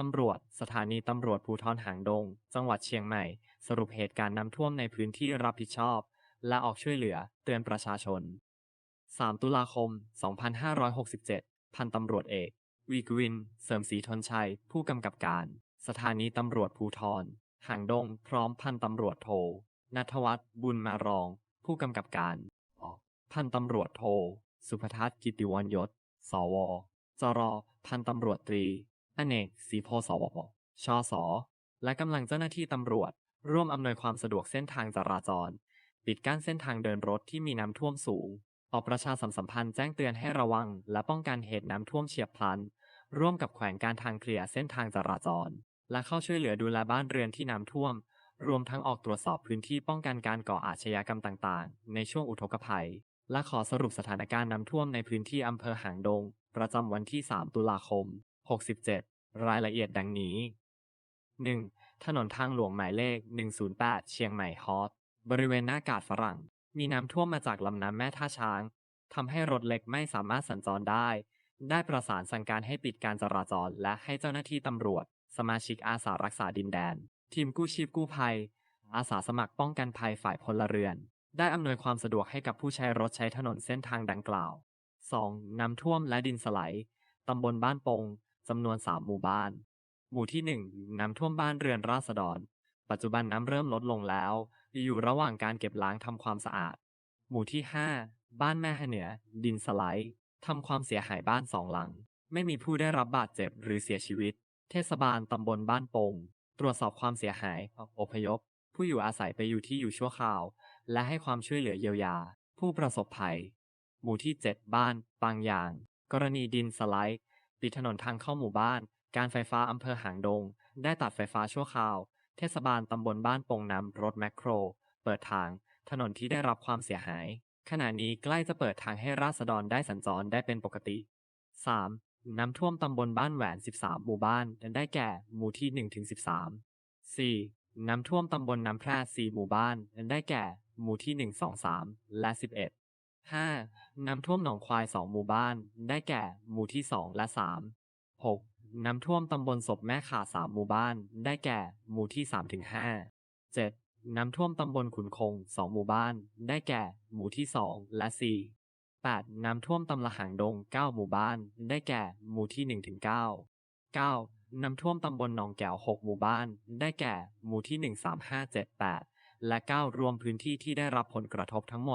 ตำรวจ สถานีตำรวจภูธรหางดง จังหวัดเชียงใหม่ สรุปเหตุการณ์น้ำท่วมในพื้นที่รับผิดชอบและออกช่วยเหลือเตือนประชาชน 3 ตุลาคม 2567 พันตำรวจเอก วีกวิน เสริมศรีทนชัย ผู้กำกับการ สถานีตำรวจภูธรหางดง พร้อมพันตำรวจโทนัทวัฒน์บุญมารอง ผู้กำกับการ พันตำรวจโท สุภทัศน์กิติวรยศ สว จร พันตำรวจตรี อเนกศีโพสวปชส และกำลังเจ้าหน้าที่ตำรวจ ร่วมอำนวยความสะดวกเส้นทางจราจร ปิดกั้นเส้นทางเดินรถที่มีน้ำท่วมสูง ออกประชาสัมสัมพันธ์แจ้งเตือนให้ระวัง และป้องกันเหตุน้ำท่วมเฉียบพลัน ร่วมกับแขวงการทางเคลียร์เส้นทางจราจร และเข้าช่วยเหลือดูแลบ้านเรือนที่น้ำท่วม รวมทั้งออกตรวจสอบพื้นที่ป้องกันการก่ออาชญากรรมต่างๆ ในช่วงอุทกภัย และขอสรุปสถานการณ์น้ำท่วมในพื้นที่อำเภอหางดง ประจำวันที่ 3 ตุลาคม 67 รายละเอียดดังนี้ 1. ถนนทางหลวงหมายเลข 108 เชียงใหม่ฮอตบริเวณหน้ากาดฝรั่ง มีน้ำท่วมมาจากลำน้ำแม่ท่าช้างทำให้รถเล็กไม่สามารถสัญจรได้ ได้ประสานสั่งการให้ปิดการจราจร และให้เจ้าหน้าที่ตำรวจ สมาชิกอาสารักษาดินแดน ทีมกู้ชีพกู้ภัย อาสาสมัครป้องกันภัยฝ่ายพลเรือน ได้อำนวยความสะดวกให้กับผู้ใช้รถใช้ถนนเส้นทางดังกล่าว 2. น้ำท่วมและดินสไลด์ตำบลบ้านปง จำนวน3หมู่บ้าน หมู่ที่1น้ำท่วมบ้านเรือนราษฎร ปัจจุบันน้ำเริ่มลดลงแล้ว อยู่ระหว่างการเก็บล้างทำความสะอาด หมู่ที่5บ้านแม่เหนือ ดินสไลด์ทำความเสียหายบ้านสองหลัง ไม่มีผู้ได้รับบาดเจ็บหรือเสียชีวิต เทศบาลตำบลบ้านโป่งตรวจสอบความเสียหายอพยพ ผู้อยู่อาศัยไปอยู่ที่อยู่ชั่วคราว และให้ความช่วยเหลือเยียวยา ผู้ประสบภัย หมู่ที่ 7 บ้าน ปางยาง กรณีดินสไลด์ ปิดถนนทางเข้าหมู่บ้าน การไฟฟ้าอำเภอหางดง ได้ตัดไฟฟ้าชั่วคราว เทศบาลตำบลบ้านโป่งน้ำรถแมคโคร เปิดทาง ถนนที่ได้รับความเสียหาย ขณะนี้ใกล้จะเปิดทางให้ราษฎรได้สัญจรได้เป็นปกติ 3. น้ำท่วมตำบลบ้านแหวน 13 หมู่บ้านได้แก่ หมู่ที่1-13 4. น้ำท่วมตำบลน้ำแพร่ 4 หมู่บ้านได้แก่ หมู่ที่ 1 2 3 และ 11 5. น้ำท่วมหนองควาย 2 หมู่บ้าน ได้แก่ หมู่ที่ 2 และ 3 6. น้ำท่วมตำบลศพแม่ขา3 หมู่บ้าน ได้แก่ หมู่ที่3-5 7. น้ำท่วมตำบลขุนคง 2 หมู่บ้าน ได้แก่ หมู่ที่ 2 และ 4 8. น้ำท่วมตำละหางดง 9 หมู่บ้าน ได้แก่ หมู่ที่1-9 9. น้ำท่วมตำบลหนองแก้ว 6 หมู่บ้าน ได้แก่ หมู่ที่ 13578 และ 9 รวมพื้นที่ที่ได้รับผลกระทบทั้งหมด